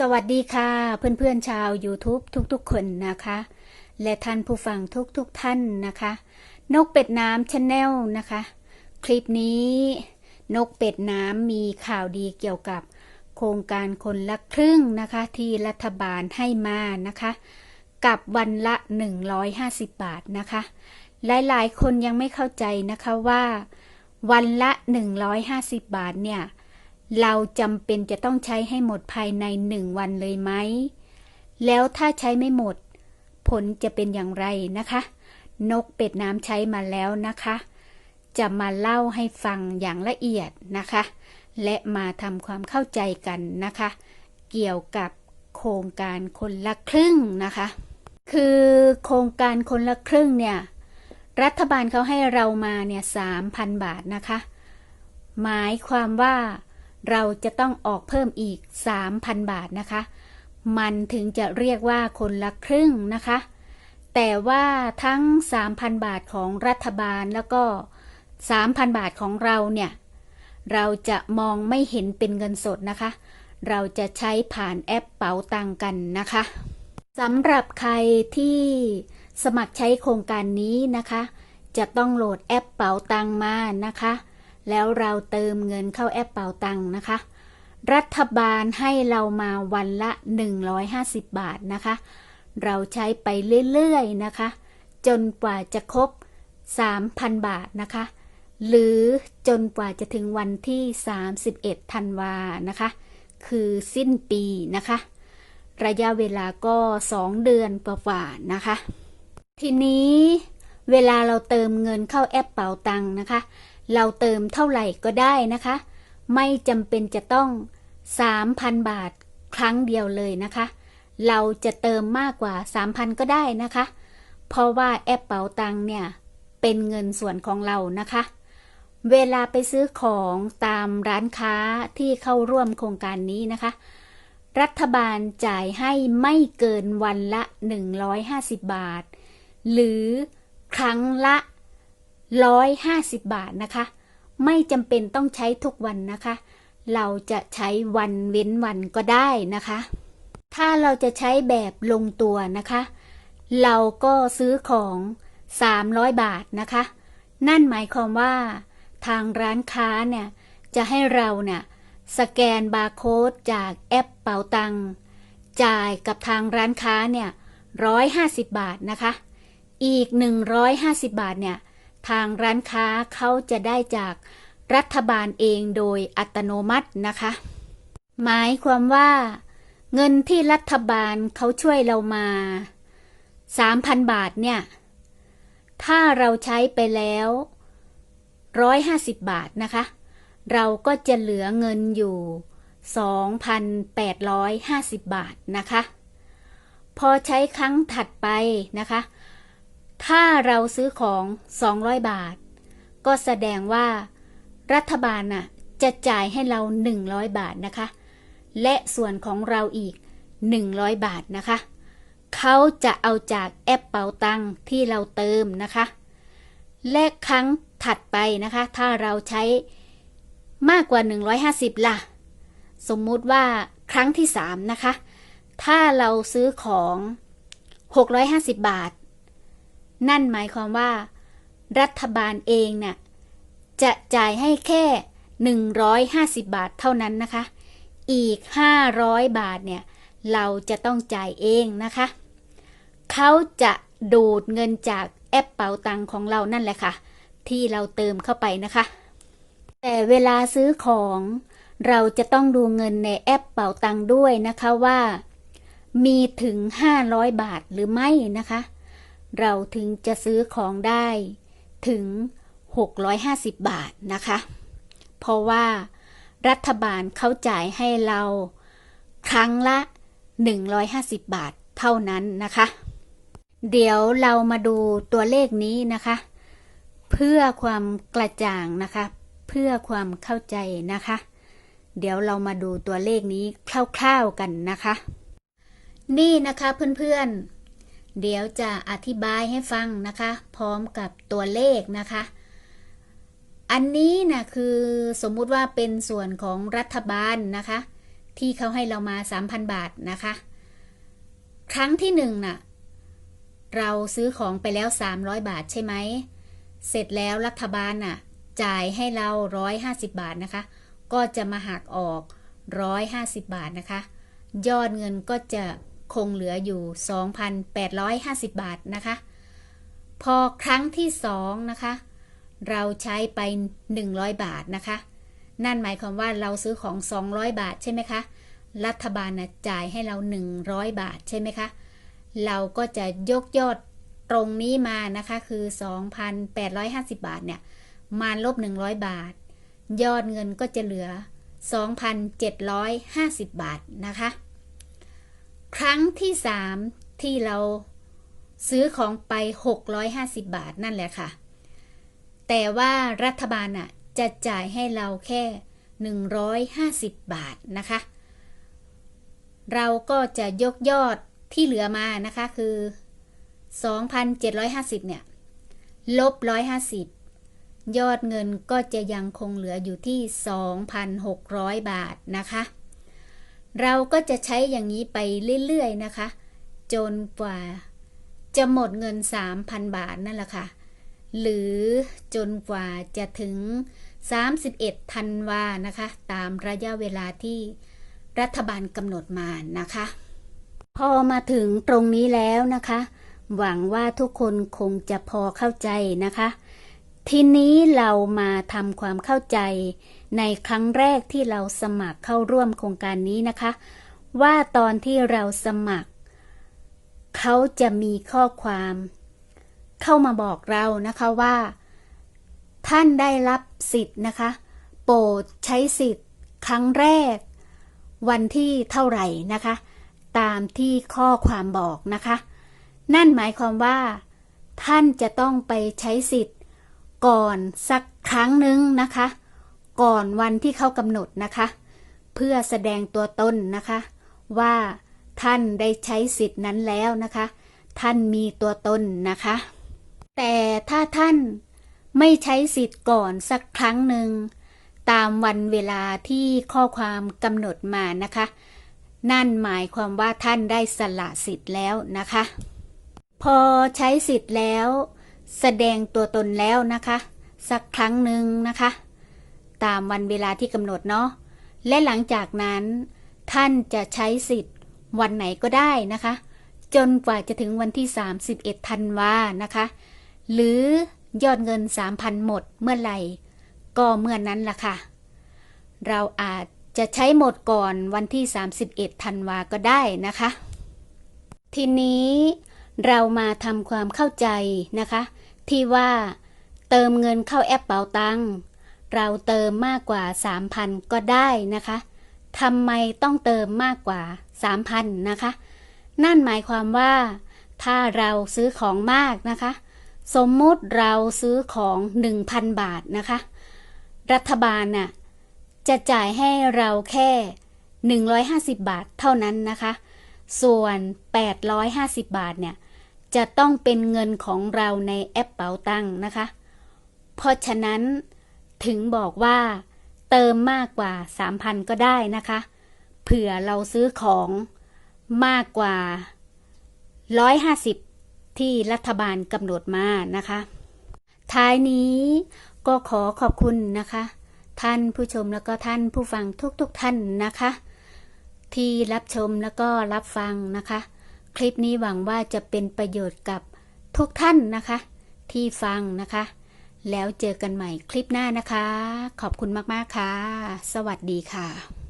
สวัสดีค่ะ เพื่อนๆชาว YouTube ทุกๆ คนนะคะ และท่านผู้ฟังทุกๆท่านนะคะ นกเป็ดน้ำชาแนลนะคะ คลิปนี้ นกเป็ดน้ำมีข่าวดีเกี่ยวกับ โครงการคนละครึ่งนะคะ ที่รัฐบาลให้มานะคะ กับวันละ 150 บาทนะคะ หลายๆ คนยังไม่เข้าใจนะคะว่า วันละ 150 บาทเนี่ย เราจำเป็นจะต้องใช้ให้หมดภายในหนึ่งวันเลยไหม แล้วถ้าใช้ไม่หมด ผลจะเป็นอย่างไรนะคะ นกเป็ดน้ำใช้มาแล้วนะคะ จะมาเล่าให้ฟังอย่างละเอียดนะคะ และมาทำความเข้าใจกันนะคะ เกี่ยวกับโครงการคนละครึ่งนะคะ คือโครงการคนละครึ่งเนี่ย รัฐบาลเขาให้เรามาเนี่ยสามพันบาทนะคะ หมายความว่า เราจะต้องออกเพิ่มอีก 3,000 บาทนะคะ มันถึงจะเรียกว่าคนละครึ่งนะคะ แต่ว่าทั้ง 3,000 บาทของรัฐบาลแล้วก็ 3,000 บาทของเราเนี่ย เราจะมองไม่เห็นเป็นเงินสดนะคะ เราจะใช้ผ่านแอปเป๋าตังกันนะคะสำหรับใครที่สมัครใช้โครงการนี้นะคะ จะต้องโหลดแอปเป๋าตังมานะคะ แล้วเราเติมเงินเข้าแอปเป๋าตังนะคะ รัฐบาลให้เรามาวันละ 150 บาทนะคะ เราใช้ไปเรื่อยๆนะคะ จนกว่าจะครบ 3,000 บาทนะคะ หรือจนกว่าจะถึงวันที่ 31ธันวานะคะ คือสิ้นปีนะคะ ระยะเวลาก็ 2 เดือนกว่าๆนะคะ ทีนี้เวลาเราเติมเงินเข้าแอปเป๋าตังนะคะ เราเติมเท่าไหร่ก็ได้นะคะ ไม่จำเป็นจะต้อง 3,000 บาทครั้งเดียวเลยนะคะ เราจะเติมมากกว่า 3,000 ก็ได้นะคะ เพราะว่าแอปเป๋าตังเนี่ย เป็นเงินส่วนของเรานะคะ เวลาไปซื้อของตามร้านค้าที่เข้าร่วมโครงการนี้นะคะ รัฐบาลจ่ายให้ไม่เกินวันละ 150 บาท หรือครั้งละ 150 บาทนะคะ ไม่จำเป็นต้องใช้ทุกวันนะคะ เราจะใช้วันเว้นวันก็ได้นะคะ ถ้าเราจะใช้แบบลงตัวนะคะ เราก็ซื้อของ 300 บาทนะคะ นั่นหมายความว่า ทางร้านค้าเนี่ยจะให้เราเนี่ยสแกนบาร์โค้ดจากแอปเป๋าตังจ่ายกับทางร้านค้าเนี่ย150 บาทนะคะ อีก 150 บาทเนี่ย ทางร้านค้าเขาจะได้จากรัฐบาลเองโดยอัตโนมัตินะคะ หมายความว่า เงินที่รัฐบาลเขาช่วยเรามา 3,000 บาทเนี่ย ถ้าเราใช้ไปแล้ว 150 บาทนะคะ เราก็จะเหลือเงินอยู่ 2,850 บาทนะคะ พอใช้ครั้งถัดไปนะคะ ถ้าเราซื้อของ 200 บาท ก็แสดงว่า รัฐบาลน่ะจะจ่ายให้เรา 100 บาทนะคะ และส่วนของเราอีก 100 บาทนะคะ เขาจะเอาจากแอปเป๋าตังที่เราเติมนะคะ และครั้งถัดไปนะคะ ถ้าเราใช้มากกว่า 150 ล่ะ สมมุติว่าครั้งที่ 3 นะคะ ถ้าเราซื้อของ 650 บาท นั่นหมายความว่า รัฐบาลเองเนี่ยจะจ่ายให้แค่ 150 บาทเท่านั้นนะคะ อีก 500 บาทเนี่ย เราจะต้องจ่ายเองนะคะ เขาจะดูดเงินจากแอปเป๋าตังของเรานั่นแหละค่ะ ที่เราเติมเข้าไปนะคะ แต่เวลาซื้อของเราจะต้องดูเงินในแอปเป๋าตังด้วยนะคะว่า มีถึง 500 บาทหรือไม่นะคะ เราถึงจะซื้อของได้ถึง 650 บาทนะคะ เพราะว่ารัฐบาลเขาจ่ายให้เราครั้งละ 150 บาทเท่านั้นนะคะ เดี๋ยวเรามาดูตัวเลขนี้นะคะ เพื่อความกระจ่างนะคะ เพื่อความเข้าใจนะคะ เดี๋ยวเรามาดูตัวเลขนี้คร่าวๆกันนะคะ นี่นะคะเพื่อนๆ เดี๋ยวจะอธิบายให้ฟังนะคะ พร้อมกับตัวเลขนะคะ อันนี้นะคือสมมุติว่าเป็นส่วนของรัฐบาลนะคะ ที่เขาให้เรามา 3,000 บาทนะคะ ครั้งที่หนึ่งน่ะเราซื้อของไปแล้ว 300 บาทใช่ไหม เสร็จแล้วรัฐบาลน่ะ จ่ายให้เรา 150 บาทนะคะ ก็จะมาหักออก 150 บาทนะคะ ยอดเงินก็จะ คงเหลืออยู่ 2,850 บาทนะคะ พอครั้งที่สองนะคะ เราใช้ไป 100 บาทนะคะ นั่นหมายความว่าเราซื้อของ 200 บาทใช่ไหมคะ รัฐบาลนะจ่ายให้เรา 100 บาทใช่ไหมคะ เราก็จะยกยอดตรงนี้มานะคะ คือ 2,850 บาทเนี่ย มาลบ 100 บาท ยอดเงินก็จะเหลือ 2,750 บาทนะคะ ครั้งที่3ที่เราซื้อของไป 650 บาทนั่นแหละค่ะ แต่ว่ารัฐบาลน่ะจะจ่ายให้เราแค่ 150 บาทนะคะ เราก็จะยกยอดที่เหลือมานะคะคือ 2,750 เนี่ย ลบ 150 ยอดเงินก็จะยังคงเหลืออยู่ที่ 2,600 บาทนะคะ เราก็จะใช้อย่างนี้ไปเรื่อยๆนะคะ จนกว่าจะหมดเงิน 3,000 บาทนั่นแหละค่ะ หรือจนกว่าจะถึง 31ธันวานะคะ ตามระยะเวลาที่รัฐบาลกำหนดมานะคะ พอมาถึงตรงนี้แล้วนะคะ หวังว่าทุกคนคงจะพอเข้าใจนะคะ ทีนี้เรามาทำความเข้าใจ ในครั้งแรกที่เราสมัครเข้าร่วมโครงการนี้นะคะ ว่าตอนที่เราสมัคร เขาจะมีข้อความ เข้ามาบอกเรานะคะว่า ท่านได้รับสิทธิ์นะคะ โปรดใช้สิทธิ์ครั้งแรก วันที่เท่าไหร่นะคะ ตามที่ข้อความบอกนะคะ นั่นหมายความว่า ท่านจะต้องไปใช้สิทธิ์ ก่อนสักครั้งหนึ่งนะคะ ก่อนวันที่เขากำหนดนะคะ เพื่อแสดงตัวตนนะคะ ว่าท่านได้ใช้สิทธิ์นั้นแล้วนะคะ ท่านมีตัวตนนะคะ แต่ถ้าท่านไม่ใช้สิทธิ์ก่อนสักครั้งหนึ่ง ตามวันเวลาที่ข้อความกำหนดมานะคะ นั่นหมายความว่าท่านได้สละสิทธิ์แล้วนะคะ พอใช้สิทธิ์แล้ว แสดงตัวตนแล้วนะคะ สักครั้งหนึ่งนะคะ ตามวันเวลาที่กำหนดเนาะและหลังจากนั้น ท่านจะใช้สิทธิ์วันไหนก็ได้นะคะ จนกว่าจะถึงวันที่ 31ธันวานะคะ หรือยอดเงิน 3,000 หมดเมื่อไหร่ ก็เมื่อนั้นล่ะค่ะ เราอาจจะใช้หมดก่อนวันที่ 31ธันวาก็ได้นะคะ ทีนี้ เรามาทำความเข้าใจนะคะ ที่ว่าเติมเงินเข้าแอปเป๋าตังเราเติมมากกว่า 3,000 ก็ได้นะคะทำไมต้องเติมมากกว่า 3,000 นะคะ นั่นหมายความว่า ถ้าเราซื้อของมากนะคะ สมมุติเราซื้อของ 1,000 บาทนะคะ รัฐบาลน่ะจะจ่ายให้เราแค่ 150 บาทเท่านั้นนะคะ ส่วน 850 บาทเนี่ย จะต้องเป็นเงินของเราในแอปเป๋าตังค์นะคะ เพราะฉะนั้นถึงบอกว่าเติมมากกว่า 3,000 ก็ได้นะคะ เผื่อเราซื้อของมากกว่า 150 ที่รัฐบาลกำหนดมานะคะ ท้ายนี้ก็ขอขอบคุณนะคะ ท่านผู้ชมแล้วก็ท่านผู้ฟังทุกๆทท่านนะคะ ที่รับชมแล้วก็รับฟังนะคะ คลิปนี้หวังว่าจะเป็นประโยชน์กับทุกท่านนะคะ ที่ฟังนะคะ แล้วเจอกันใหม่คลิปหน้านะคะ ขอบคุณมาก ๆ ค่ะ สวัสดีค่ะ